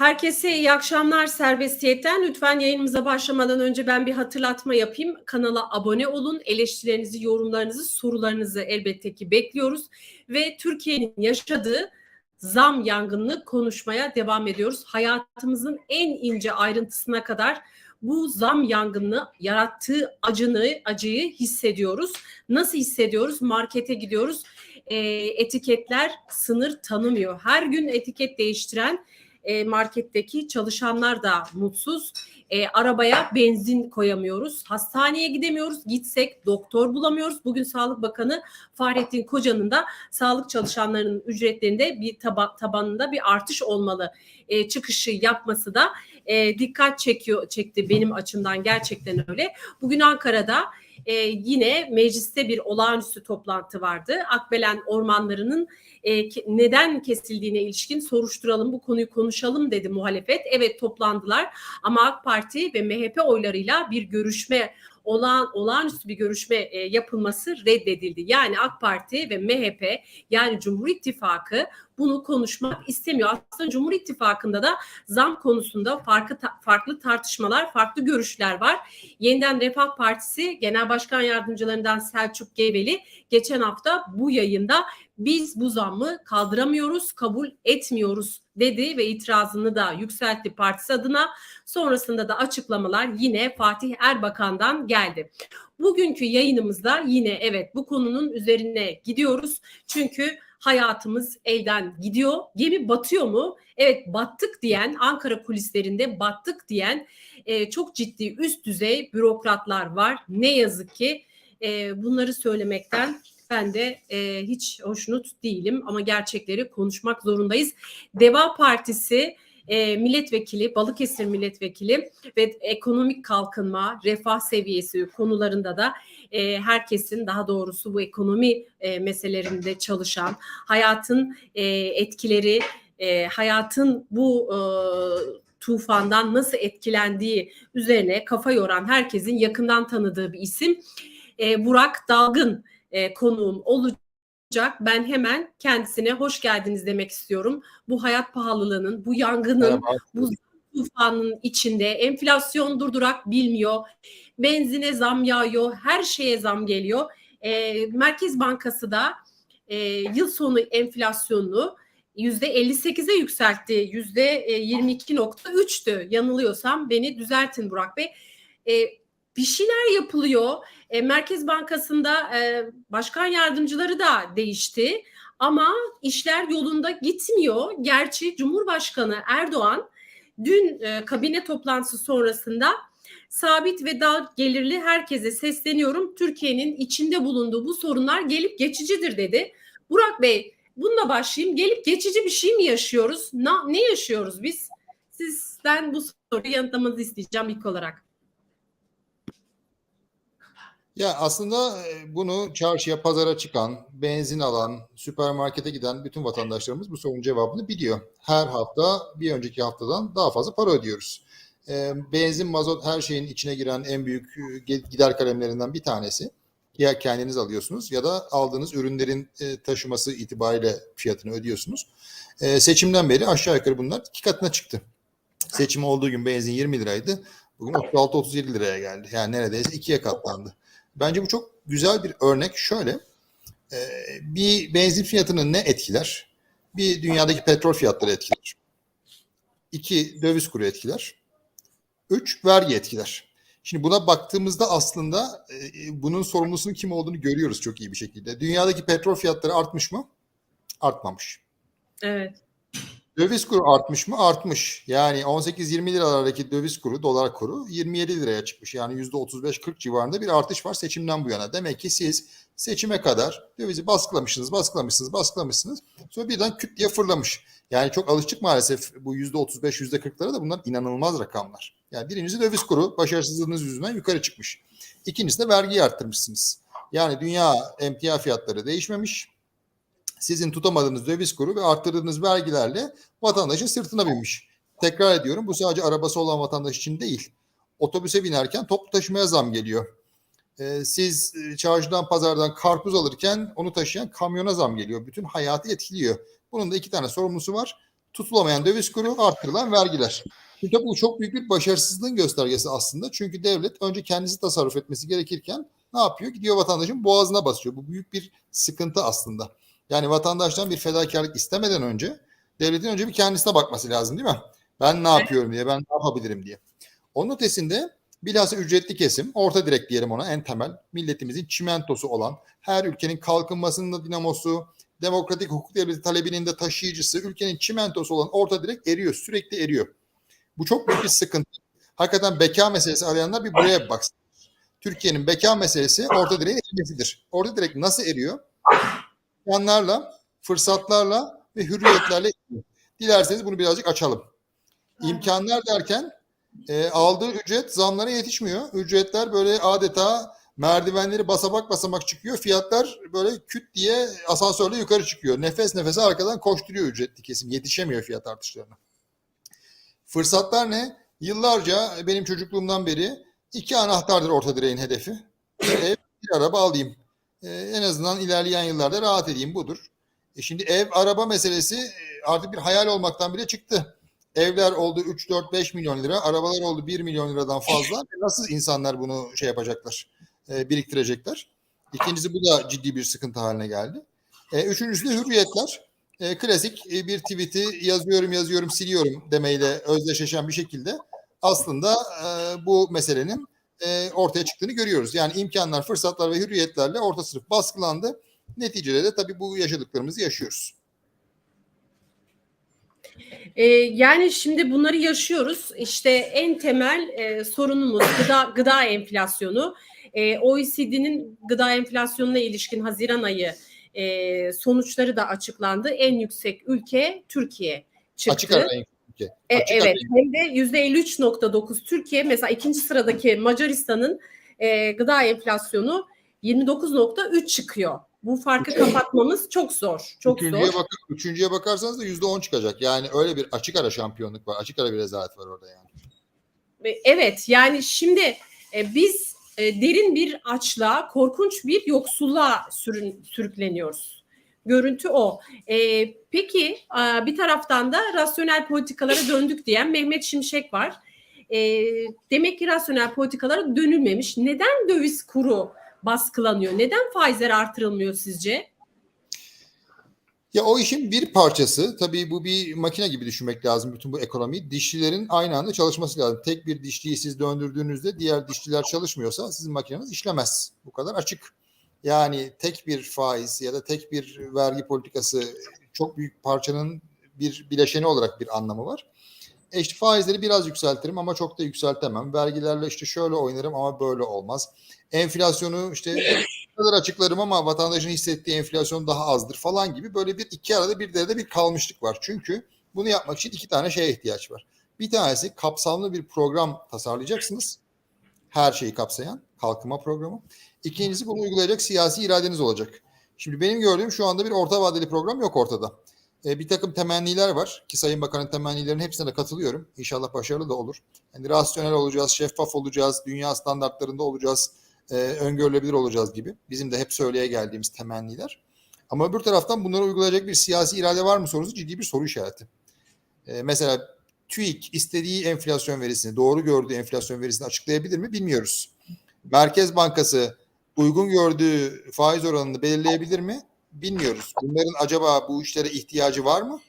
Herkese iyi akşamlar serbestiyetten. Lütfen yayınımıza başlamadan önce ben bir hatırlatma yapayım. Kanala abone olun. Eleştirilerinizi, yorumlarınızı, sorularınızı elbette ki bekliyoruz. Ve Türkiye'nin yaşadığı zam yangınını konuşmaya devam ediyoruz. Hayatımızın en ince ayrıntısına kadar bu zam yangını yarattığı acını, acıyı hissediyoruz. Nasıl hissediyoruz? Markete gidiyoruz. E, etiketler sınır tanımıyor. Her gün etiket değiştiren e, marketteki çalışanlar da mutsuz. E, arabaya benzin koyamıyoruz. Hastaneye gidemiyoruz. Gitsek doktor bulamıyoruz. Bugün Sağlık Bakanı Fahrettin Koca'nın da sağlık çalışanlarının ücretlerinde bir taba, tabanında bir artış olmalı e, çıkışı yapması da e, dikkat çekiyor çekti benim açımdan gerçekten öyle. Bugün Ankara'da e, yine mecliste bir olağanüstü toplantı vardı. Akbelen ormanlarının e, neden kesildiğine ilişkin soruşturalım, bu konuyu konuşalım dedi muhalefet. Evet toplandılar ama AK Parti ve MHP oylarıyla bir görüşme olağan olağanüstü bir görüşme e, yapılması reddedildi. Yani AK Parti ve MHP yani Cumhur İttifakı bunu konuşmak istemiyor. Aslında Cumhur İttifakı'nda da zam konusunda farklı farklı tartışmalar, farklı görüşler var. Yeniden Refah Partisi Genel Başkan Yardımcılarından Selçuk Geveli geçen hafta bu yayında biz bu zammı kaldıramıyoruz, kabul etmiyoruz dedi ve itirazını da yükseltti partisi adına. Sonrasında da açıklamalar yine Fatih Erbakan'dan geldi. Bugünkü yayınımızda yine evet bu konunun üzerine gidiyoruz. Çünkü hayatımız elden gidiyor. Gemi batıyor mu? Evet battık diyen Ankara kulislerinde battık diyen e, çok ciddi üst düzey bürokratlar var. Ne yazık ki e, bunları söylemekten ben de e, hiç hoşnut değilim ama gerçekleri konuşmak zorundayız. Deva Partisi e, milletvekili, Balıkesir milletvekili ve ekonomik kalkınma, refah seviyesi konularında da e, herkesin daha doğrusu bu ekonomi e, meselelerinde çalışan, hayatın e, etkileri, e, hayatın bu e, tufandan nasıl etkilendiği üzerine kafa yoran herkesin yakından tanıdığı bir isim. E, Burak Dalgın e, konuğum olacak. Ben hemen kendisine hoş geldiniz demek istiyorum. Bu hayat pahalılığının, bu yangının, Merhaba. bu tufanın içinde enflasyon durdurak bilmiyor. Benzine zam yağıyor, her şeye zam geliyor. E, Merkez Bankası da e, yıl sonu enflasyonunu yüzde 58'e yükseltti. Yüzde 22.3'tü. Yanılıyorsam beni düzeltin Burak Bey. E, bir şeyler yapılıyor. E, Merkez Bankası'nda e, başkan yardımcıları da değişti. Ama işler yolunda gitmiyor. Gerçi Cumhurbaşkanı Erdoğan dün e, kabine toplantısı sonrasında sabit ve daha gelirli herkese sesleniyorum. Türkiye'nin içinde bulunduğu bu sorunlar gelip geçicidir dedi. Burak Bey bununla başlayayım. Gelip geçici bir şey mi yaşıyoruz? Ne, ne yaşıyoruz biz? Sizden bu soruyu yanıtlamanızı isteyeceğim ilk olarak. Ya aslında e, bunu çarşıya, pazara çıkan, benzin alan, süpermarkete giden bütün vatandaşlarımız bu sorunun cevabını biliyor. Her hafta bir önceki haftadan daha fazla para ödüyoruz. E, benzin, mazot her şeyin içine giren en büyük e, gider kalemlerinden bir tanesi. Ya kendiniz alıyorsunuz ya da aldığınız ürünlerin taşıması itibariyle fiyatını ödüyorsunuz. Seçimden beri aşağı yukarı bunlar iki katına çıktı. Seçim olduğu gün benzin 20 liraydı. Bugün 36-37 liraya geldi. Yani neredeyse ikiye katlandı. Bence bu çok güzel bir örnek. Şöyle e, bir benzin fiyatını ne etkiler? Bir dünyadaki petrol fiyatları etkiler. İki döviz kuru etkiler. Üç vergi etkiler. Şimdi buna baktığımızda aslında e, bunun sorumlusunun kim olduğunu görüyoruz çok iyi bir şekilde. Dünyadaki petrol fiyatları artmış mı? Artmamış. Evet. Döviz kuru artmış mı? Artmış. Yani 18-20 liralardaki döviz kuru, dolar kuru 27 liraya çıkmış. Yani %35-40 civarında bir artış var seçimden bu yana. Demek ki siz seçime kadar dövizi baskılamışsınız, baskılamışsınız, baskılamışsınız. Sonra birden küt diye fırlamış. Yani çok alıştık maalesef bu %35, %40'lara da bunlar inanılmaz rakamlar. Yani birincisi döviz kuru başarısızlığınız yüzünden yukarı çıkmış. İkincisi de vergiyi arttırmışsınız. Yani dünya emtia fiyatları değişmemiş sizin tutamadığınız döviz kuru ve arttırdığınız vergilerle vatandaşın sırtına binmiş. Tekrar ediyorum bu sadece arabası olan vatandaş için değil. Otobüse binerken toplu taşımaya zam geliyor. Ee, siz e, çarşıdan pazardan karpuz alırken onu taşıyan kamyona zam geliyor. Bütün hayatı etkiliyor. Bunun da iki tane sorumlusu var. Tutulamayan döviz kuru, arttırılan vergiler. Şimdi bu çok büyük bir başarısızlığın göstergesi aslında. Çünkü devlet önce kendisi tasarruf etmesi gerekirken ne yapıyor? Gidiyor vatandaşın boğazına basıyor. Bu büyük bir sıkıntı aslında. Yani vatandaştan bir fedakarlık istemeden önce devletin önce bir kendisine bakması lazım değil mi? Ben ne yapıyorum diye, ben ne yapabilirim diye. Onun ötesinde bilhassa ücretli kesim, orta direk diyelim ona en temel, milletimizin çimentosu olan, her ülkenin kalkınmasının da dinamosu, demokratik hukuk devleti talebinin de taşıyıcısı, ülkenin çimentosu olan orta direk eriyor, sürekli eriyor. Bu çok büyük bir sıkıntı. Hakikaten beka meselesi arayanlar bir buraya baksın. Türkiye'nin beka meselesi orta direğin erimesidir. Orta direk nasıl eriyor? İmkanlarla, fırsatlarla ve hürriyetlerle. Dilerseniz bunu birazcık açalım. İmkanlar derken e, aldığı ücret zamlara yetişmiyor. Ücretler böyle adeta merdivenleri basamak basamak çıkıyor. Fiyatlar böyle küt diye asansörle yukarı çıkıyor. Nefes nefese arkadan koşturuyor ücretli kesim. Yetişemiyor fiyat artışlarına. Fırsatlar ne? Yıllarca benim çocukluğumdan beri iki anahtardır orta direğin hedefi. Ev, bir araba alayım. Ee, en azından ilerleyen yıllarda rahat edeyim budur. E şimdi ev, araba meselesi e, artık bir hayal olmaktan bile çıktı. Evler oldu 3, 4, 5 milyon lira, arabalar oldu 1 milyon liradan fazla. E Nasıl insanlar bunu şey yapacaklar, e, biriktirecekler? İkincisi bu da ciddi bir sıkıntı haline geldi. E, üçüncüsü de hürriyetler. E, klasik e, bir tweet'i yazıyorum yazıyorum siliyorum demeyle özdeşleşen bir şekilde aslında e, bu meselenin e, ortaya çıktığını görüyoruz. Yani imkanlar, fırsatlar ve hürriyetlerle orta sınıf baskılandı. Neticede de tabii bu yaşadıklarımızı yaşıyoruz. Ee, yani şimdi bunları yaşıyoruz. İşte en temel e, sorunumuz gıda gıda enflasyonu. E, OECD'nin gıda enflasyonuna ilişkin Haziran ayı e, sonuçları da açıklandı. En yüksek ülke Türkiye çıktı. Açık ara ülke. E, Açık evet hem de %53.9 Türkiye mesela ikinci sıradaki Macaristan'ın e, gıda enflasyonu 29.3 çıkıyor. Bu farkı kapatmamız çok zor. Çok Üçüncüye, zor. bak üçüncüye bakarsanız da yüzde on çıkacak. Yani öyle bir açık ara şampiyonluk var. Açık ara bir rezalet var orada yani. Ve Evet yani şimdi e, biz e, derin bir açlığa, korkunç bir yoksulluğa sürün, sürükleniyoruz. Görüntü o. E, peki bir taraftan da rasyonel politikalara döndük diyen Mehmet Şimşek var. E, demek ki rasyonel politikalara dönülmemiş. Neden döviz kuru baskılanıyor? Neden faizler artırılmıyor sizce? Ya o işin bir parçası. Tabii bu bir makine gibi düşünmek lazım bütün bu ekonomiyi. Dişlilerin aynı anda çalışması lazım. Tek bir dişliyi siz döndürdüğünüzde diğer dişliler çalışmıyorsa sizin makineniz işlemez. Bu kadar açık. Yani tek bir faiz ya da tek bir vergi politikası çok büyük parçanın bir bileşeni olarak bir anlamı var. E işte faizleri biraz yükseltirim ama çok da yükseltemem. Vergilerle işte şöyle oynarım ama böyle olmaz. Enflasyonu işte kadar açıklarım ama vatandaşın hissettiği enflasyon daha azdır falan gibi böyle bir iki arada bir derede bir kalmışlık var. Çünkü bunu yapmak için iki tane şeye ihtiyaç var. Bir tanesi kapsamlı bir program tasarlayacaksınız. Her şeyi kapsayan kalkınma programı. İkincisi bunu uygulayacak siyasi iradeniz olacak. Şimdi benim gördüğüm şu anda bir orta vadeli program yok ortada. E, bir takım temenniler var ki Sayın Bakan'ın temennilerinin hepsine de katılıyorum. İnşallah başarılı da olur. Yani rasyonel olacağız, şeffaf olacağız, dünya standartlarında olacağız, e, öngörülebilir olacağız gibi. Bizim de hep söyleye geldiğimiz temenniler. Ama öbür taraftan bunları uygulayacak bir siyasi irade var mı sorusu ciddi bir soru işareti. E, mesela TÜİK istediği enflasyon verisini, doğru gördüğü enflasyon verisini açıklayabilir mi bilmiyoruz. Merkez Bankası uygun gördüğü faiz oranını belirleyebilir mi? Bilmiyoruz. Bunların acaba bu işlere ihtiyacı var mı?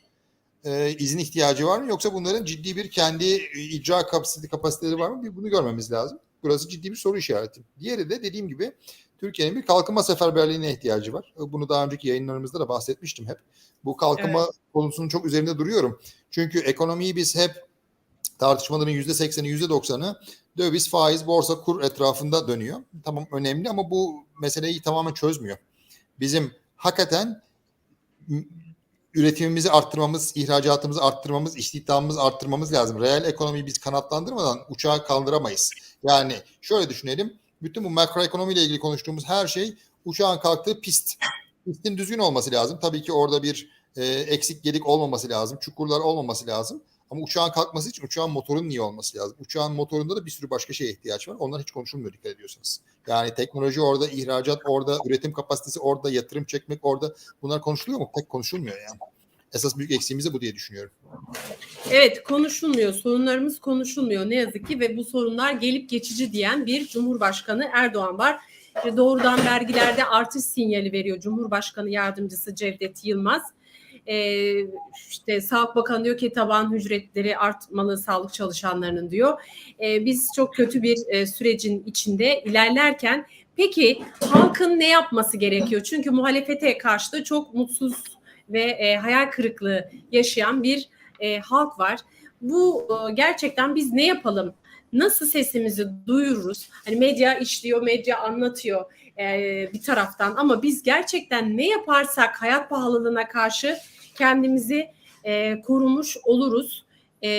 Ee, izin ihtiyacı var mı? Yoksa bunların ciddi bir kendi icra kapasite kapasiteleri var mı? Bir bunu görmemiz lazım. Burası ciddi bir soru işareti. Diğeri de dediğim gibi Türkiye'nin bir kalkınma seferberliğine ihtiyacı var. Bunu daha önceki yayınlarımızda da bahsetmiştim hep. Bu kalkınma konusunun çok üzerinde duruyorum. Çünkü ekonomiyi biz hep tartışmaların yüzde sekseni, yüzde doksanı döviz, faiz, borsa, kur etrafında dönüyor. Tamam önemli ama bu meseleyi tamamen çözmüyor. Bizim hakikaten üretimimizi arttırmamız, ihracatımızı arttırmamız, istihdamımızı arttırmamız lazım. Reel ekonomiyi biz kanatlandırmadan uçağı kaldıramayız. Yani şöyle düşünelim. Bütün bu makroekonomiyle ilgili konuştuğumuz her şey uçağın kalktığı pist. Pistin düzgün olması lazım. Tabii ki orada bir e, eksik gedik olmaması lazım. Çukurlar olmaması lazım. Ama uçağın kalkması için uçağın motorunun iyi olması lazım. Uçağın motorunda da bir sürü başka şeye ihtiyaç var. Onlar hiç konuşulmuyor dikkat ediyorsanız. Yani teknoloji orada, ihracat orada, üretim kapasitesi orada, yatırım çekmek orada. Bunlar konuşuluyor mu? Pek konuşulmuyor yani. Esas büyük eksiğimiz de bu diye düşünüyorum. Evet konuşulmuyor. Sorunlarımız konuşulmuyor ne yazık ki ve bu sorunlar gelip geçici diyen bir Cumhurbaşkanı Erdoğan var. Ve doğrudan vergilerde artış sinyali veriyor Cumhurbaşkanı Yardımcısı Cevdet Yılmaz. Ee, işte Sağlık Bakanı diyor ki taban ücretleri artmalı sağlık çalışanlarının diyor. Ee, biz çok kötü bir e, sürecin içinde ilerlerken peki halkın ne yapması gerekiyor? Çünkü muhalefete karşı da çok mutsuz ve e, hayal kırıklığı yaşayan bir e, halk var. Bu e, gerçekten biz ne yapalım? Nasıl sesimizi duyururuz? Hani medya işliyor, medya anlatıyor e, bir taraftan ama biz gerçekten ne yaparsak hayat pahalılığına karşı kendimizi e, korumuş oluruz. E,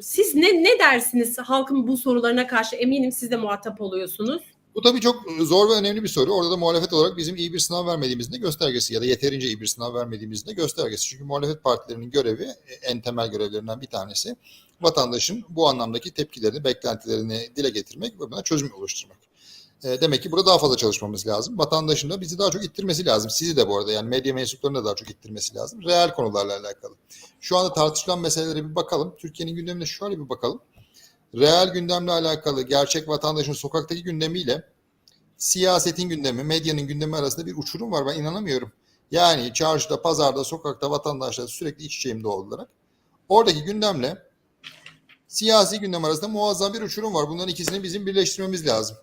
siz ne ne dersiniz halkın bu sorularına karşı? Eminim siz de muhatap oluyorsunuz. Bu tabii çok zor ve önemli bir soru. Orada da muhalefet olarak bizim iyi bir sınav vermediğimizin de göstergesi ya da yeterince iyi bir sınav vermediğimizin de göstergesi. Çünkü muhalefet partilerinin görevi en temel görevlerinden bir tanesi vatandaşın bu anlamdaki tepkilerini, beklentilerini dile getirmek ve buna çözüm oluşturmak. E, demek ki burada daha fazla çalışmamız lazım. Vatandaşın da bizi daha çok ittirmesi lazım. Sizi de bu arada yani medya mensuplarını da daha çok ittirmesi lazım. Reel konularla alakalı. Şu anda tartışılan meselelere bir bakalım. Türkiye'nin gündemine şöyle bir bakalım. Reel gündemle alakalı gerçek vatandaşın sokaktaki gündemiyle siyasetin gündemi, medyanın gündemi arasında bir uçurum var. Ben inanamıyorum. Yani çarşıda, pazarda, sokakta vatandaşlar sürekli iç içeyim doğal olarak. Oradaki gündemle siyasi gündem arasında muazzam bir uçurum var. Bunların ikisini bizim birleştirmemiz lazım.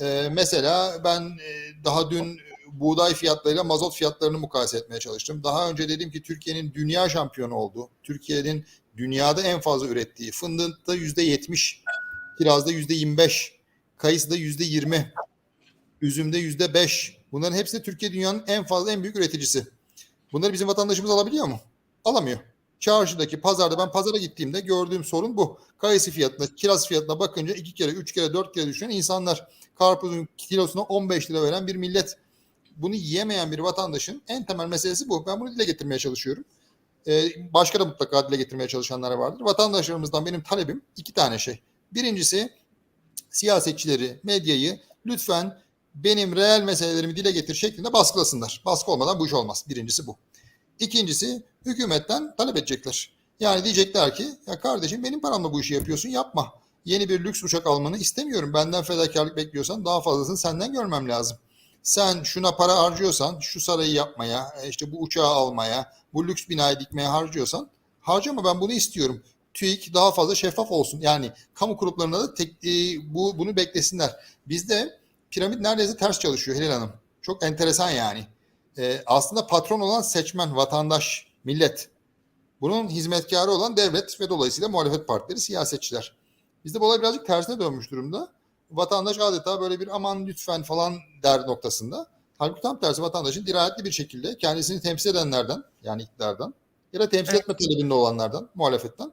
Ee, mesela ben e, daha dün buğday fiyatlarıyla mazot fiyatlarını mukayese etmeye çalıştım. Daha önce dedim ki Türkiye'nin dünya şampiyonu olduğu, Türkiye'nin dünyada en fazla ürettiği, fındıkta yüzde yetmiş, kirazda yüzde yirmi beş, kayısıda yüzde yirmi, üzümde yüzde beş. Bunların hepsi Türkiye dünyanın en fazla, en büyük üreticisi. Bunları bizim vatandaşımız alabiliyor mu? Alamıyor. Çarşıdaki, pazarda ben pazara gittiğimde gördüğüm sorun bu. Kayısı fiyatına, kiraz fiyatına bakınca iki kere, üç kere, dört kere düşen insanlar. Karpuzun kilosuna 15 lira veren bir millet. Bunu yiyemeyen bir vatandaşın en temel meselesi bu. Ben bunu dile getirmeye çalışıyorum. Ee, başka da mutlaka dile getirmeye çalışanlar vardır. Vatandaşlarımızdan benim talebim iki tane şey. Birincisi siyasetçileri, medyayı lütfen benim reel meselelerimi dile getir şeklinde baskılasınlar. Baskı olmadan bu iş olmaz. Birincisi bu. İkincisi hükümetten talep edecekler. Yani diyecekler ki ya kardeşim benim paramla bu işi yapıyorsun yapma. Yeni bir lüks uçak almanı istemiyorum. Benden fedakarlık bekliyorsan daha fazlasını senden görmem lazım. Sen şuna para harcıyorsan, şu sarayı yapmaya, işte bu uçağı almaya, bu lüks binayı dikmeye harcıyorsan harcama ben bunu istiyorum. TÜİK daha fazla şeffaf olsun. Yani kamu kurumlarına da tek, e, bu bunu beklesinler. Bizde piramit neredeyse ters çalışıyor Helal Hanım. Çok enteresan yani. E, aslında patron olan seçmen, vatandaş, millet. Bunun hizmetkarı olan devlet ve dolayısıyla muhalefet partileri, siyasetçiler. Bizde bu olay birazcık tersine dönmüş durumda. Vatandaş adeta böyle bir aman lütfen falan der noktasında. Halbuki tam tersi vatandaşın dirayetli bir şekilde kendisini temsil edenlerden yani iktidardan ya da temsil etme talebinde olanlardan, muhalefetten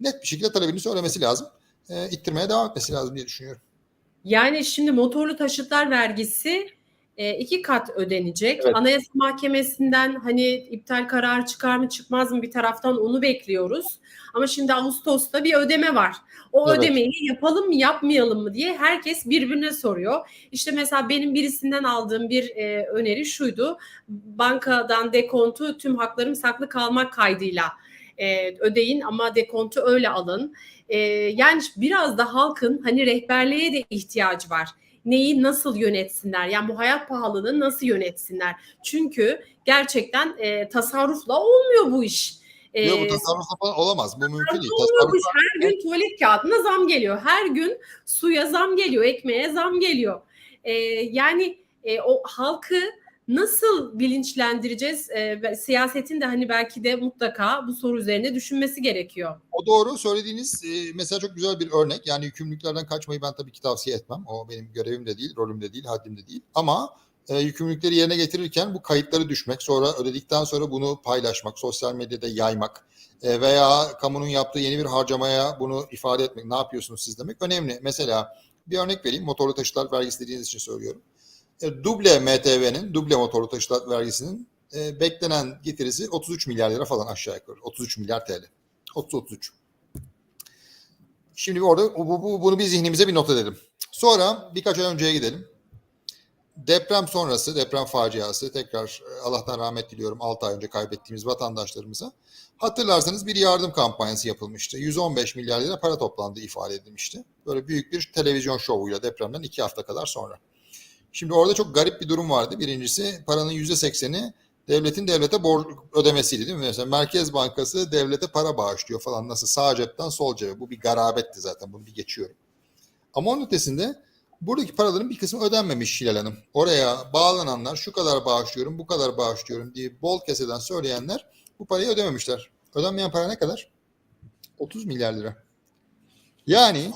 net bir şekilde talebini söylemesi lazım. E, ittirmeye devam etmesi lazım diye düşünüyorum. Yani şimdi motorlu taşıtlar vergisi e, iki kat ödenecek. Evet. Anayasa Mahkemesi'nden hani iptal kararı çıkar mı çıkmaz mı bir taraftan onu bekliyoruz. Ama şimdi Ağustos'ta bir ödeme var. O Evet. ödemeyi yapalım mı yapmayalım mı diye herkes birbirine soruyor. İşte mesela benim birisinden aldığım bir e, öneri şuydu. Bankadan dekontu tüm haklarım saklı kalmak kaydıyla e, ödeyin ama dekontu öyle alın. E, yani biraz da halkın hani rehberliğe de ihtiyacı var neyi nasıl yönetsinler? Yani bu hayat pahalılığını nasıl yönetsinler? Çünkü gerçekten e, tasarrufla olmuyor bu iş. E, Yok bu tasarrufla falan olamaz. Bu mümkün değil. Tasarruf. Her gün tuvalet kağıdına zam geliyor. Her gün suya zam geliyor. Ekmeğe zam geliyor. E, yani e, o halkı nasıl bilinçlendireceğiz? E, siyasetin de hani belki de mutlaka bu soru üzerine düşünmesi gerekiyor. O doğru. Söylediğiniz e, mesela çok güzel bir örnek. Yani yükümlülüklerden kaçmayı ben tabii ki tavsiye etmem. O benim görevim de değil, rolüm de değil, haddim de değil. Ama e, yükümlülükleri yerine getirirken bu kayıtları düşmek, sonra ödedikten sonra bunu paylaşmak, sosyal medyada yaymak e, veya kamunun yaptığı yeni bir harcamaya bunu ifade etmek, ne yapıyorsunuz siz demek önemli. Mesela bir örnek vereyim. Motorlu taşıtlar vergisi dediğiniz için söylüyorum. E, duble MTV'nin, duble motorlu taşıtlar vergisinin e, beklenen getirisi 33 milyar lira falan aşağı yukarı. 33 milyar TL. 30-33. Şimdi orada bu, bu, bunu bir zihnimize bir not edelim. Sonra birkaç ay önceye gidelim. deprem sonrası, deprem faciası tekrar e, Allah'tan rahmet diliyorum 6 ay önce kaybettiğimiz vatandaşlarımıza. Hatırlarsanız bir yardım kampanyası yapılmıştı. 115 milyar lira para toplandı ifade edilmişti. Böyle büyük bir televizyon şovuyla depremden 2 hafta kadar sonra. Şimdi orada çok garip bir durum vardı. Birincisi paranın %80'i devletin devlete borç ödemesiydi değil mi? Mesela Merkez Bankası devlete para bağışlıyor falan nasıl sağ cepten sol cebe. Bu bir garabetti zaten bunu bir geçiyorum. Ama onun ötesinde buradaki paraların bir kısmı ödenmemiş Hilal Hanım. Oraya bağlananlar şu kadar bağışlıyorum bu kadar bağışlıyorum diye bol keseden söyleyenler bu parayı ödememişler. Ödenmeyen para ne kadar? 30 milyar lira. Yani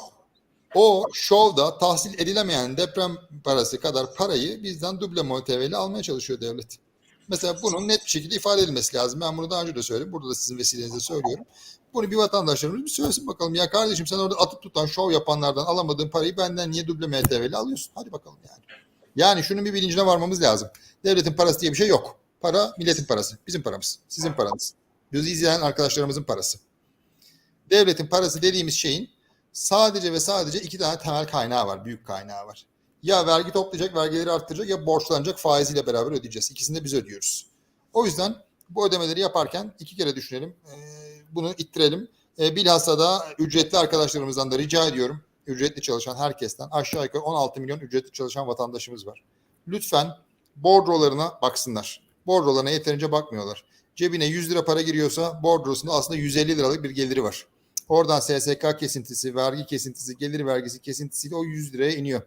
o şovda tahsil edilemeyen deprem parası kadar parayı bizden duble muhteveyle almaya çalışıyor devlet. Mesela bunun net bir şekilde ifade edilmesi lazım. Ben bunu daha önce de söyledim. Burada da sizin vesilenizle söylüyorum. Bunu bir vatandaşlarımız bir söylesin bakalım. Ya kardeşim sen orada atıp tutan şov yapanlardan alamadığın parayı benden niye duble MTV'li alıyorsun? Hadi bakalım yani. Yani şunun bir bilincine varmamız lazım. Devletin parası diye bir şey yok. Para milletin parası. Bizim paramız. Sizin paranız. Bizi izleyen arkadaşlarımızın parası. Devletin parası dediğimiz şeyin sadece ve sadece iki tane temel kaynağı var. Büyük kaynağı var. Ya vergi toplayacak, vergileri arttıracak ya borçlanacak faiziyle beraber ödeyeceğiz. İkisini de biz ödüyoruz. O yüzden bu ödemeleri yaparken iki kere düşünelim. Bunu ittirelim. Bilhassa da ücretli arkadaşlarımızdan da rica ediyorum. Ücretli çalışan herkesten aşağı yukarı 16 milyon ücretli çalışan vatandaşımız var. Lütfen bordrolarına baksınlar. Bordrolarına yeterince bakmıyorlar. Cebine 100 lira para giriyorsa bordrosunda aslında 150 liralık bir geliri var. Oradan SSK kesintisi, vergi kesintisi, gelir vergisi kesintisiyle o 100 liraya iniyor.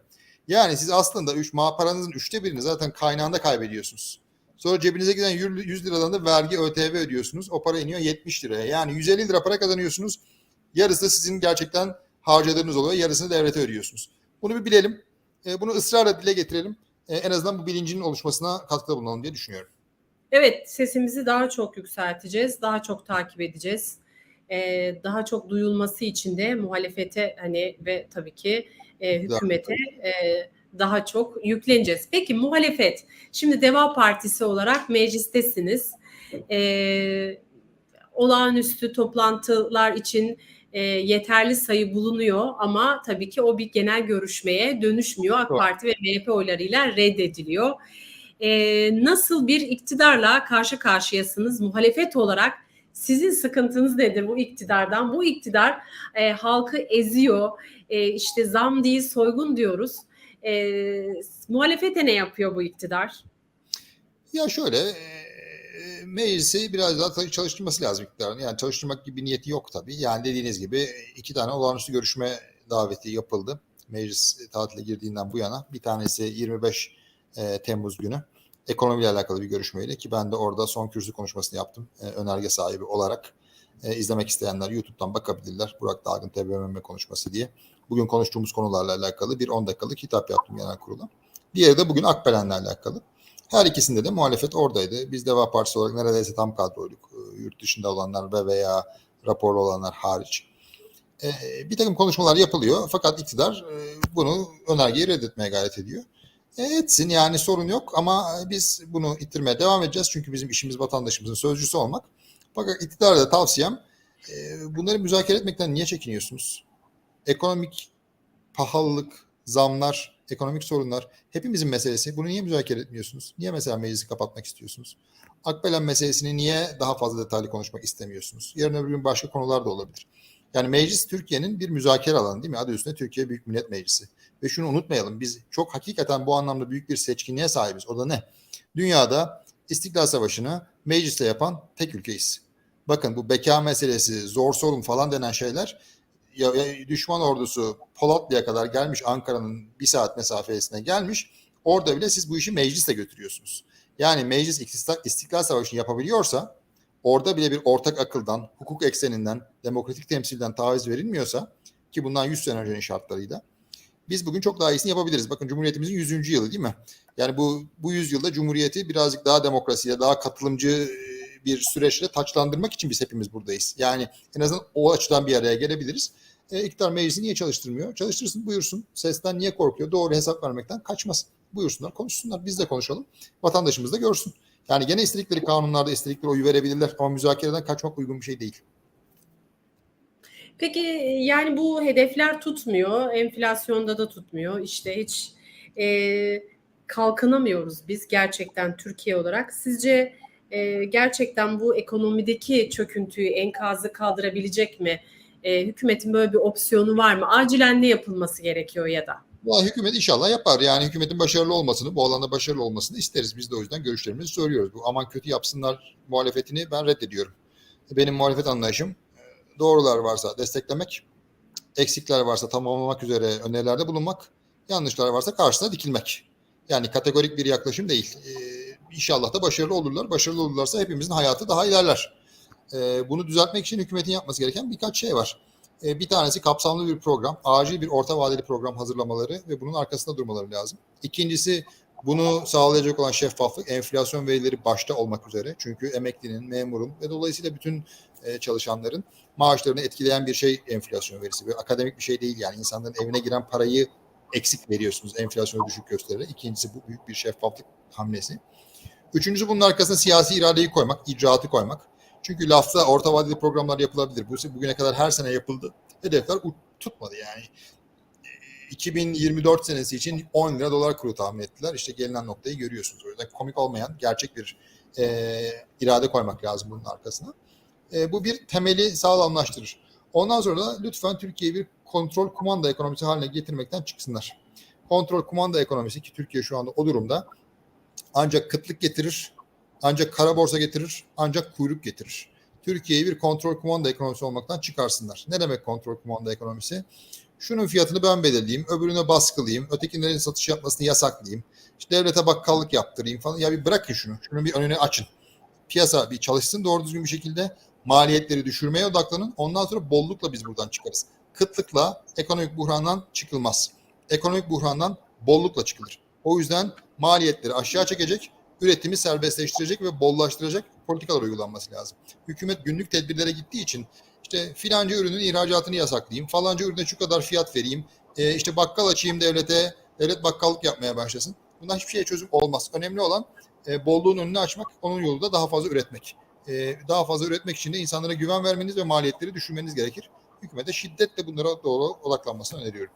Yani siz aslında üç, ma paranızın üçte birini zaten kaynağında kaybediyorsunuz. Sonra cebinize giden 100 liradan da vergi ÖTV ödüyorsunuz. O para iniyor 70 liraya. Yani 150 lira para kazanıyorsunuz. Yarısı sizin gerçekten harcadığınız oluyor. Yarısını devlete ödüyorsunuz. Bunu bir bilelim. E, bunu ısrarla dile getirelim. E, en azından bu bilincin oluşmasına katkıda bulunalım diye düşünüyorum. Evet, sesimizi daha çok yükselteceğiz, daha çok takip edeceğiz. Ee, daha çok duyulması için de muhalefete hani ve tabii ki e, hükümete e, daha çok yükleneceğiz. Peki muhalefet, şimdi Deva Partisi olarak meclistesiniz. Ee, olağanüstü toplantılar için e, yeterli sayı bulunuyor ama tabii ki o bir genel görüşmeye dönüşmüyor. AK. Parti ve MHP oylarıyla reddediliyor. Ee, nasıl bir iktidarla karşı karşıyasınız muhalefet olarak? Sizin sıkıntınız nedir bu iktidardan? Bu iktidar e, halkı eziyor. E, işte zam değil soygun diyoruz. E, muhalefete ne yapıyor bu iktidar? Ya şöyle e, meclisi biraz daha çalıştırması lazım iktidarın. Yani çalıştırmak gibi niyeti yok tabii. Yani dediğiniz gibi iki tane olağanüstü görüşme daveti yapıldı. Meclis tatile girdiğinden bu yana. Bir tanesi 25 e, Temmuz günü. Ekonomiyle alakalı bir görüşmeydi ki ben de orada son kürsü konuşmasını yaptım. E, önerge sahibi olarak. E, izlemek isteyenler YouTube'dan bakabilirler. Burak Dağgın TBMM konuşması diye. Bugün konuştuğumuz konularla alakalı bir 10 dakikalık hitap yaptım genel kurula. Diğeri de bugün Akbelen'le alakalı. Her ikisinde de muhalefet oradaydı. Biz Deva Partisi olarak neredeyse tam kadroyduk. E, Yurt dışında olanlar ve veya raporlu olanlar hariç. E, bir takım konuşmalar yapılıyor fakat iktidar e, bunu önergeyi reddetmeye gayret ediyor. E, etsin yani sorun yok ama biz bunu ittirmeye devam edeceğiz. Çünkü bizim işimiz vatandaşımızın sözcüsü olmak. Fakat iktidara da tavsiyem e, bunları müzakere etmekten niye çekiniyorsunuz? Ekonomik pahalılık, zamlar, ekonomik sorunlar hepimizin meselesi. Bunu niye müzakere etmiyorsunuz? Niye mesela meclisi kapatmak istiyorsunuz? Akbelen meselesini niye daha fazla detaylı konuşmak istemiyorsunuz? Yarın öbür gün başka konular da olabilir. Yani meclis Türkiye'nin bir müzakere alanı değil mi? Adı üstünde Türkiye Büyük Millet Meclisi. Ve şunu unutmayalım biz çok hakikaten bu anlamda büyük bir seçkinliğe sahibiz. O da ne? Dünyada İstiklal Savaşı'nı meclisle yapan tek ülkeyiz. Bakın bu beka meselesi, zor sorun falan denen şeyler ya, ya düşman ordusu Polatlı'ya kadar gelmiş Ankara'nın bir saat mesafesine gelmiş. Orada bile siz bu işi meclisle götürüyorsunuz. Yani meclis İstiklal, İstiklal Savaşı'nı yapabiliyorsa orada bile bir ortak akıldan, hukuk ekseninden, demokratik temsilden taviz verilmiyorsa ki bundan 100 sene öncenin şartlarıyla biz bugün çok daha iyisini yapabiliriz. Bakın Cumhuriyetimizin 100. yılı değil mi? Yani bu bu yüzyılda Cumhuriyeti birazcık daha demokrasiye, daha katılımcı e, bir süreçle taçlandırmak için biz hepimiz buradayız. Yani en azından o açıdan bir araya gelebiliriz. E, iktidar meclisi niye çalıştırmıyor? Çalıştırsın buyursun. Sesten niye korkuyor? Doğru hesap vermekten kaçmasın. Buyursunlar konuşsunlar. Biz de konuşalım. Vatandaşımız da görsün. Yani gene istedikleri kanunlarda istedikleri oyu verebilirler ama müzakereden kaçmak uygun bir şey değil. Peki yani bu hedefler tutmuyor, enflasyonda da tutmuyor. İşte hiç e, kalkınamıyoruz biz gerçekten Türkiye olarak. Sizce e, gerçekten bu ekonomideki çöküntüyü, enkazı kaldırabilecek mi? E, hükümetin böyle bir opsiyonu var mı? Acilen ne yapılması gerekiyor ya da? Vallahi hükümet inşallah yapar. Yani hükümetin başarılı olmasını, bu alanda başarılı olmasını isteriz. Biz de o yüzden görüşlerimizi söylüyoruz. Bu aman kötü yapsınlar muhalefetini ben reddediyorum. Benim muhalefet anlayışım doğrular varsa desteklemek, eksikler varsa tamamlamak üzere önerilerde bulunmak, yanlışlar varsa karşısına dikilmek. Yani kategorik bir yaklaşım değil. Ee, inşallah da başarılı olurlar. Başarılı olurlarsa hepimizin hayatı daha ilerler. Ee, bunu düzeltmek için hükümetin yapması gereken birkaç şey var. Ee, bir tanesi kapsamlı bir program, acil bir orta vadeli program hazırlamaları ve bunun arkasında durmaları lazım. İkincisi bunu sağlayacak olan şeffaflık, enflasyon verileri başta olmak üzere. Çünkü emeklinin, memurun ve dolayısıyla bütün e, çalışanların maaşlarını etkileyen bir şey enflasyon verisi. Böyle akademik bir şey değil yani insanların evine giren parayı eksik veriyorsunuz enflasyonu düşük göstererek. İkincisi bu büyük bir şeffaflık hamlesi. Üçüncüsü bunun arkasına siyasi iradeyi koymak, icraatı koymak. Çünkü lafta orta vadeli programlar yapılabilir. Bu bugüne kadar her sene yapıldı. Hedefler tutmadı yani. 2024 senesi için 10 lira dolar kuru tahmin ettiler. İşte gelinen noktayı görüyorsunuz. O yüzden komik olmayan gerçek bir e, irade koymak lazım bunun arkasına. E, bu bir temeli sağlamlaştırır. Ondan sonra da lütfen Türkiye'yi bir kontrol kumanda ekonomisi haline getirmekten çıksınlar. Kontrol kumanda ekonomisi ki Türkiye şu anda o durumda ancak kıtlık getirir, ancak kara borsa getirir, ancak kuyruk getirir. Türkiye'yi bir kontrol kumanda ekonomisi olmaktan çıkarsınlar. Ne demek kontrol kumanda ekonomisi? Şunun fiyatını ben belirleyeyim, öbürüne baskılayayım, ötekilerin satış yapmasını yasaklayayım, işte devlete bakkallık yaptırayım falan. Ya bir bırakın şunu, şunun bir önünü açın. Piyasa bir çalışsın doğru düzgün bir şekilde maliyetleri düşürmeye odaklanın. Ondan sonra bollukla biz buradan çıkarız. Kıtlıkla ekonomik buhrandan çıkılmaz. Ekonomik buhrandan bollukla çıkılır. O yüzden maliyetleri aşağı çekecek, üretimi serbestleştirecek ve bollaştıracak politikalar uygulanması lazım. Hükümet günlük tedbirlere gittiği için işte filanca ürünün ihracatını yasaklayayım, falanca ürüne şu kadar fiyat vereyim, e, işte bakkal açayım devlete, devlet bakkallık yapmaya başlasın. Bundan hiçbir şeye çözüm olmaz. Önemli olan e, bolluğun önünü açmak, onun yolu da daha fazla üretmek. E, daha fazla üretmek için de insanlara güven vermeniz ve maliyetleri düşürmeniz gerekir. Hükümete şiddetle bunlara doğru odaklanmasını öneriyorum.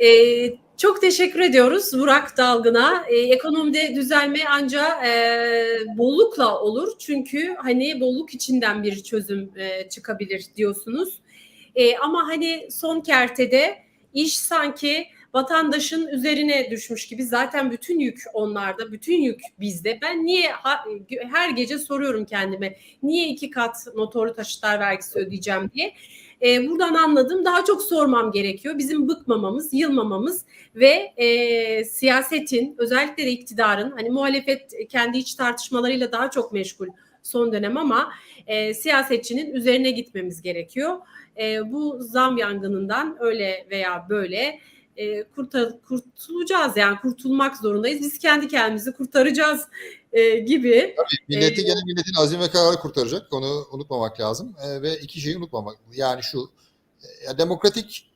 Ee, çok teşekkür ediyoruz Burak Dalgın'a. Ee, ekonomide düzelme ancak e, bollukla olur. Çünkü hani bolluk içinden bir çözüm e, çıkabilir diyorsunuz. E, ama hani son kertede iş sanki vatandaşın üzerine düşmüş gibi. Zaten bütün yük onlarda, bütün yük bizde. Ben niye her gece soruyorum kendime niye iki kat motorlu taşıtlar vergisi ödeyeceğim diye. E, buradan anladım. Daha çok sormam gerekiyor. Bizim bıkmamamız, yılmamamız ve e, siyasetin, özellikle de iktidarın, hani muhalefet kendi iç tartışmalarıyla daha çok meşgul son dönem ama e, siyasetçinin üzerine gitmemiz gerekiyor. E, bu zam yangınından öyle veya böyle e, kurtar, kurtulacağız yani kurtulmak zorundayız. Biz kendi kendimizi kurtaracağız e, gibi. Tabii, milleti ee, gene milletin azim ve kararı kurtaracak. Onu unutmamak lazım. E, ve iki şeyi unutmamak. Yani şu e, demokratik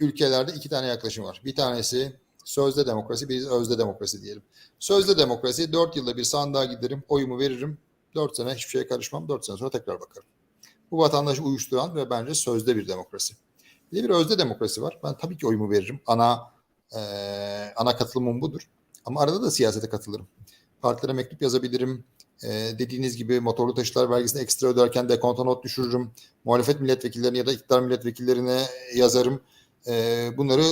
ülkelerde iki tane yaklaşım var. Bir tanesi sözde demokrasi, bir özde demokrasi diyelim. Sözde demokrasi dört yılda bir sandığa giderim, oyumu veririm. Dört sene hiçbir şeye karışmam. Dört sene sonra tekrar bakarım. Bu vatandaşı uyuşturan ve bence sözde bir demokrasi. Bir de bir özde demokrasi var. Ben tabii ki oyumu veririm. Ana e, ana katılımım budur. Ama arada da siyasete katılırım. Partilere mektup yazabilirim. E, dediğiniz gibi motorlu taşıtlar vergisini ekstra öderken dekonta not düşürürüm. Muhalefet milletvekillerine ya da iktidar milletvekillerine yazarım. E, bunları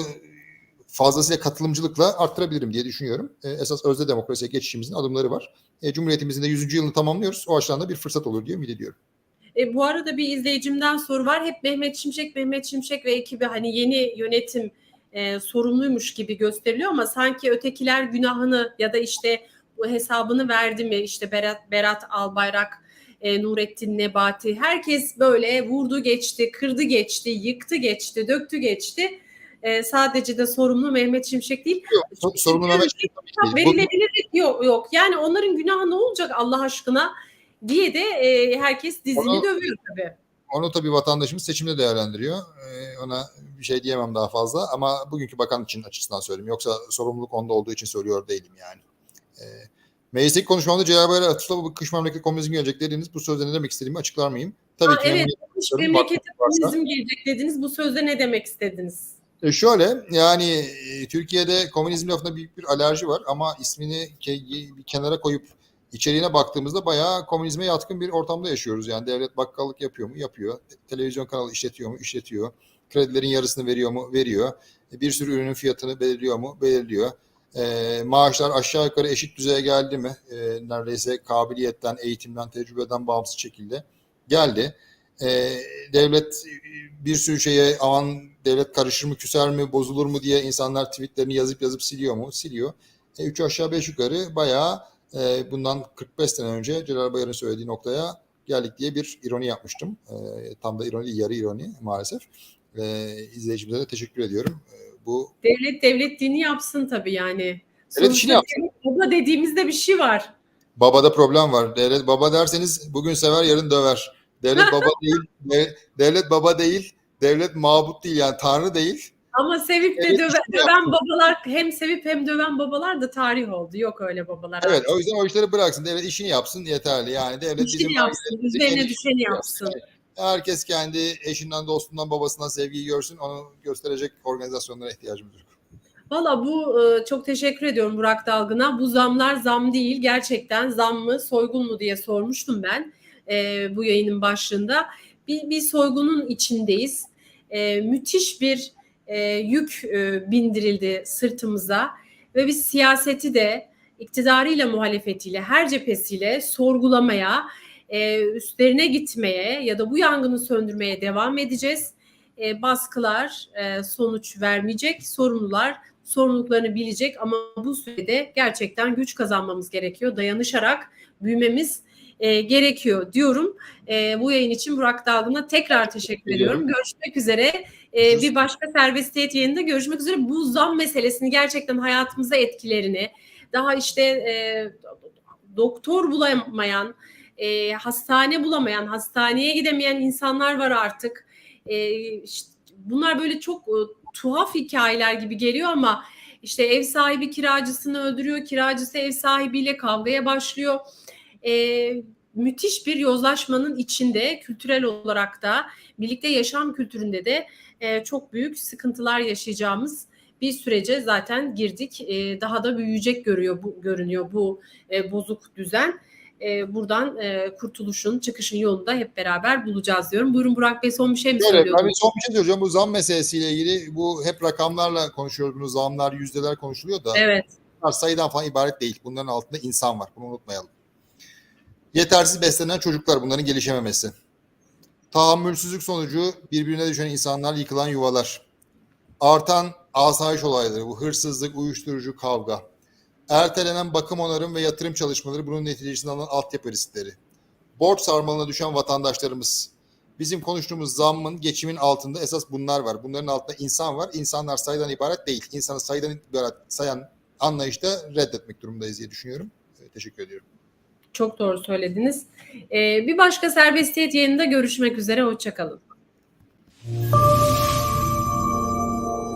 fazlasıyla katılımcılıkla arttırabilirim diye düşünüyorum. E, esas özde demokrasiye geçişimizin adımları var. E, Cumhuriyetimizin de 100. yılını tamamlıyoruz. O açıdan da bir fırsat olur diye ümit ediyorum. E, bu arada bir izleyicimden soru var. Hep Mehmet Şimşek, Mehmet Şimşek ve ekibi hani yeni yönetim e, sorumluymuş gibi gösteriliyor ama sanki ötekiler günahını ya da işte bu hesabını verdi mi? İşte Berat, Berat Albayrak, e, Nurettin Nebati herkes böyle vurdu geçti, kırdı geçti, yıktı geçti, döktü geçti. E, sadece de sorumlu Mehmet Şimşek değil. Yok, sorumlu Mehmet Şimşek değil. Verilebilir yok yok. Yani onların günahı ne olacak Allah aşkına? Diye de e, herkes dizini onu, dövüyor tabii. Onu tabii vatandaşımız seçimde değerlendiriyor. Ee, ona bir şey diyemem daha fazla ama bugünkü bakan için açısından söyleyeyim. Yoksa sorumluluk onda olduğu için söylüyor değilim yani. Ee, meclisteki konuşmamda Celal Bayar atıfla bu kış memleket komünizm gelecek dediğiniz bu sözde ne demek istediğimi açıklar mıyım? Tabii ha, ki. Evet, kış memlekete komünizm gelecek dediniz. Bu sözde ne demek istediniz? E şöyle yani Türkiye'de komünizm lafına büyük bir alerji var ama ismini ke- bir kenara koyup içeriğine baktığımızda bayağı komünizme yatkın bir ortamda yaşıyoruz. Yani devlet bakkallık yapıyor mu? Yapıyor. Te- Televizyon kanalı işletiyor mu? İşletiyor. Kredilerin yarısını veriyor mu? Veriyor. E, Bir sürü ürünün fiyatını belirliyor mu? Belirliyor. E, maaşlar aşağı yukarı eşit düzeye geldi mi? E, neredeyse kabiliyetten, eğitimden, tecrübeden bağımsız şekilde geldi. E, devlet bir sürü şeye aman devlet karışır mı, küser mi, bozulur mu diye insanlar tweetlerini yazıp yazıp siliyor mu? Siliyor. E, üç aşağı beş yukarı bayağı e, bundan 45 sene önce Celal Bayar'ın söylediği noktaya geldik diye bir ironi yapmıştım. E, tam da ironi yarı ironi maalesef. E, izleyicimize de teşekkür ediyorum. E, bu Devlet devletliğini yapsın tabii yani. Sonuçta işini yapsın. devlet baba dediğimizde bir şey var. babada problem var. Devlet baba derseniz bugün sever yarın döver. Devlet baba değil, de- devlet baba değil, devlet mabut değil yani tanrı değil. Ama sevip de Evet, döven, işini döven yapsın. babalar hem sevip hem döven babalar da tarih oldu. Yok öyle babalar. Evet o yüzden o işleri bıraksın. Devlet işini yapsın yeterli. Yani devlet İşini bizim yapsın, üzerine düşeni işini yapsın. Herkes kendi eşinden, dostundan, babasından sevgiyi görsün. Onu gösterecek organizasyonlara ihtiyacımız yok. Valla bu e, çok teşekkür ediyorum Burak Dalgın'a. Bu zamlar zam değil. Gerçekten zam mı soygun mu diye sormuştum ben e, bu yayının başlığında. Bir, bir soygunun içindeyiz. E, müthiş bir e, yük e, bindirildi sırtımıza ve biz siyaseti de iktidarıyla muhalefetiyle her cephesiyle sorgulamaya, e, üstlerine gitmeye ya da bu yangını söndürmeye devam edeceğiz. E, baskılar e, sonuç vermeyecek, sorumlular sorumluluklarını bilecek ama bu sürede gerçekten güç kazanmamız gerekiyor. Dayanışarak büyümemiz e, gerekiyor diyorum. E, bu yayın için Burak Dalgın'a tekrar teşekkür ediyorum. Görüşmek üzere. E, bir başka serbestiyet yayında görüşmek üzere. Bu zam meselesini gerçekten hayatımıza etkilerini daha işte e, doktor bulamayan, e, hastane bulamayan, hastaneye gidemeyen insanlar var artık. E, işte bunlar böyle çok e, tuhaf hikayeler gibi geliyor ama işte ev sahibi kiracısını öldürüyor, kiracısı ev sahibiyle kavgaya başlıyor. E, müthiş bir yozlaşmanın içinde kültürel olarak da birlikte yaşam kültüründe de e, çok büyük sıkıntılar yaşayacağımız bir sürece zaten girdik. E, daha da büyüyecek görüyor bu görünüyor bu e, bozuk düzen. E, buradan e, kurtuluşun, çıkışın yolunu da hep beraber bulacağız diyorum. Buyurun Burak Bey son bir şey mi Evet, söylüyordunuz? son bir şey söyleyeceğim. Bu zam meselesiyle ilgili bu hep rakamlarla konuşuyoruz. Bunu zamlar, yüzdeler konuşuluyor da. Evet. Sayıdan falan ibaret değil. Bunların altında insan var. Bunu unutmayalım. Yetersiz beslenen çocuklar bunların gelişememesi. Tahammülsüzlük sonucu birbirine düşen insanlar, yıkılan yuvalar. Artan asayiş olayları, bu hırsızlık, uyuşturucu, kavga. Ertelenen bakım onarım ve yatırım çalışmaları bunun neticesinde alınan altyapı riskleri. Borç sarmalına düşen vatandaşlarımız. Bizim konuştuğumuz zammın, geçimin altında esas bunlar var. Bunların altında insan var. İnsanlar sayıdan ibaret değil. İnsanı sayıdan ibaret sayan anlayışta reddetmek durumundayız diye düşünüyorum. Teşekkür ediyorum. Çok doğru söylediniz. Ee, bir başka serbestiyet yayında görüşmek üzere. Hoşçakalın.